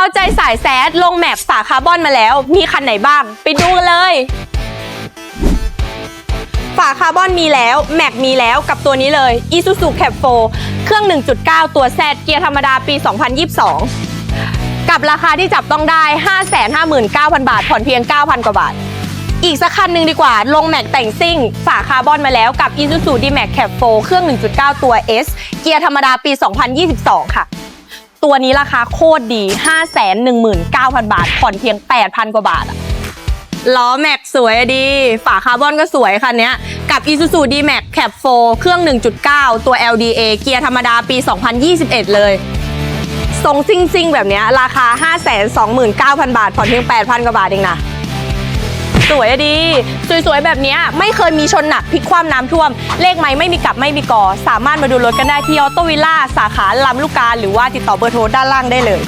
เอาใจสายแซดลงแม็กฝาคาร์บอนมาแล้ว มีคันไหนบ้าง ไปดูกันเลย ฝาคาร์บอนมีแล้ว แม็กมีแล้วกับตัวนี้เลย Isuzu Cap 4เครื่อง 1.9 ตัว Z เกียร์ธรรมดาปี 2022 กับราคาที่จับต้องได้ 559,000 บาท ผ่อนเพียง 9,000 กว่าบาท อีกสักคันหนึ่งดีกว่า ลงแม็กแต่งซิ่ง ฝาคาร์บอนมาแล้วกับ Isuzu D-Max Cap 4เครื่อง 1.9 ตัว S เกียร์ธรรมดาปี 2022 ค่ะ ตัวนี้ราคาโคตรดี 519,000 บาท ผ่อนเพียง 8,000 กว่าบาทอะล้อแม็กสวยดี ฝาคาร์บอนก็สวยคันนี้กับ Isuzu D-Max Cap 4เครื่อง 1.9 ตัว LDA เกียร์ธรรมดาปี 2021 เลยทรงซิ่งซิ่งๆ แบบนี้ราคา 529,000 บาท ผ่อนเพียง 8,000 กว่าบาทเองนะ สวยอะดี สวยๆ แบบเนี้ยไม่เคยมีชนหนักพลิกคว่ำน้ำท่วม เลขไม่ไม่มีกลับไม่มีก่อ สามารถมาดูรถกันได้ที่ออโตวิลล่าสาขาลำลูกกาหรือว่าติดต่อเบอร์โทรด้านล่างได้เลย